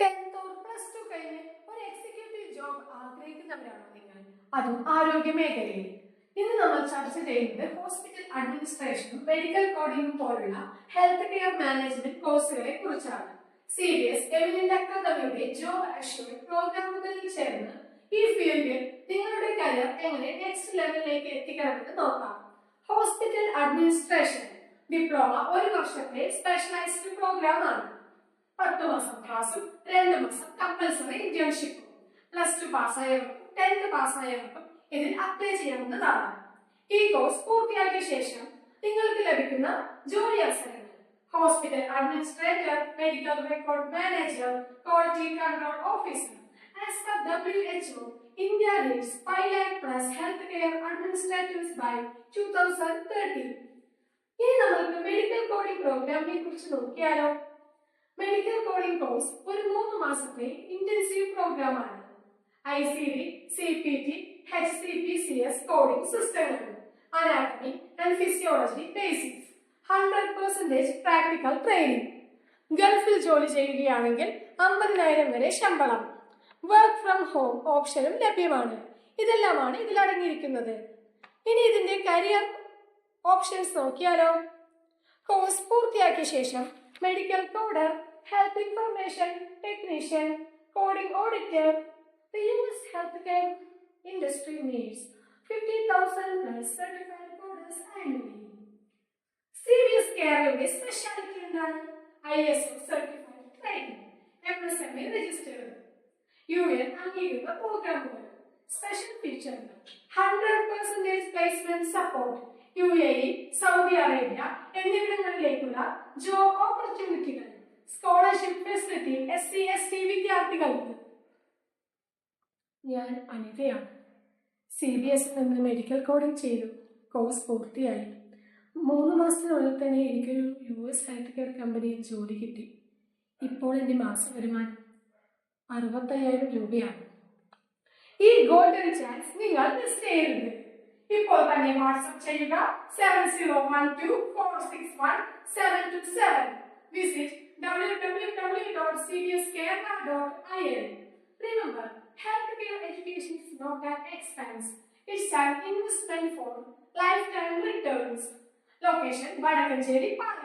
Tenth or plus two കഴിഞ്ഞ് ഒരു executive job ആഗ്രഹിക്കുന്നവരാണോ നിങ്ങൾ? അതും ആരോഗ്യ മേഖലയിൽ. ഇന്ന് നമ്മൾ ചർച്ച ചെയ്യുന്നത് ഹോസ്പിറ്റൽ അഡ്മിനിസ്ട്രേഷനും മെഡിക്കൽ കോഡിംഗും പോലുള്ള ഹെൽത്ത് കെയർ മാനേജ്മെന്റ് കോഴ്സുകളെ കുറിച്ചാണ്. സി ബി എസ് എമിനന്റ് അക്കാദമിയുടെ ജോബ് അഷ്യൂർഡ് പ്രോഗ്രാമുകളിൽ ചേർന്ന് ഈ ഫീൽഡിൽ നിങ്ങളുടെ കരിയർ എങ്ങനെ നെക്സ്റ്റ് ലെവലിലേക്ക് എത്തിക്കണമെന്ന് നോക്കാം. ഹോസ്പിറ്റൽ അഡ്മിനിസ്ട്രേഷൻ ഡിപ്ലോമ ഒരു വർഷത്തെ സ്പെഷ്യലൈസ്ഡ് പ്രോഗ്രാം ആണ്. പത്ത് മാസം ക്ലാസ്സും രണ്ട് മാസം കമ്പൽസറി ഇന്റേൺഷിപ്പും പ്ലസ് ടു പാസ്സായവർക്കും ടെൻത്ത് പാസ്സായവർക്കും ഇതിൽ അപ്ലൈ ചെയ്യാവുന്നതാണ്. ഈ കോഴ്സ് പൂർത്തിയാക്കിയ ശേഷം നിങ്ങൾക്ക് ലഭിക്കുന്ന ജോലി അവസരങ്ങൾ. Hospital administrator medical record manager quality control officer as H O India needs 5 lakh plus healthcare administrators by 2030. ഇനി നമ്മൾക്ക് മെഡിക്കൽ കോഡിംഗ് പ്രോഗ്രാമിനെ കുറിച്ച് നോക്കിയാലോ? മെഡിക്കൽ കോഡിംഗ് കോഴ്സ് ഒരു മൂന്ന് മാസത്തെ ഇന്റൻസീവ് പ്രോഗ്രാം ആണ്. I C D C P T H C P C S coding സിസ്റ്റങ്ങൾ anatomy and physiology basics hundred percentage practical training ഗൾഫിൽ ജോലി ചെയ്യുകയാണെങ്കിൽ അമ്പതിനായിരം വരെ ശമ്പളം. വർക്ക് ഫ്രം ഹോം ഓപ്ഷനും ലഭ്യമാണ്. ഇതെല്ലാമാണ് ഇതിൽ അടങ്ങിയിരിക്കുന്നത്. ഇനി ഇതിന്റെ കരിയർ ഓപ്ഷൻസ് നോക്കിയാലോ? കോഴ്സ് പൂർത്തിയാക്കിയ ശേഷം medical coder Health information technician coding auditor The US healthcare industry needs 50,000 plus certified coders annually. Serious കെയറിന്റെ speciality എന്താണ് I S O certified training M S M A registered U N അംഗീകൃത പ്രോഗ്രാമുകൾ special ഫീച്ചറുകൾ hundred percentage placement support U A E Saudi Arabia എന്നിവിടങ്ങളിലേക്കുള്ള job ഓപ്പർച്യൂണിറ്റികൾ facility S C S T വിദ്യാർത്ഥികൾക്ക്. ഞാൻ അനിതയാണ്. C B S നിന്ന് medical coding ചെയ്തു. Course പൂർത്തിയായി. മൂന്ന് മാസത്തിനുള്ളിൽ തന്നെ എനിക്കൊരു യു എസ് ഹെൽത്ത് കെയർ കമ്പനിയിൽ ജോലി കിട്ടി. ഇപ്പോൾ എന്റെ മാസ വരുമാനം അറുപത്തയ്യായിരം രൂപയാണ്. ഈ ഗോൾഡൻ ചാൻസ് നിങ്ങൾ മിസ് ചെയ്യരുത്. ഇപ്പോൾ തന്നെ വാട്സ്ആപ്പ് ചെയ്യുക. Seven zero one two four six one seven two seven visit W cvskerala.in. Remember, healthcare education is not an expense. It's an investment for lifetime returns. Location, Vadakancheri Park.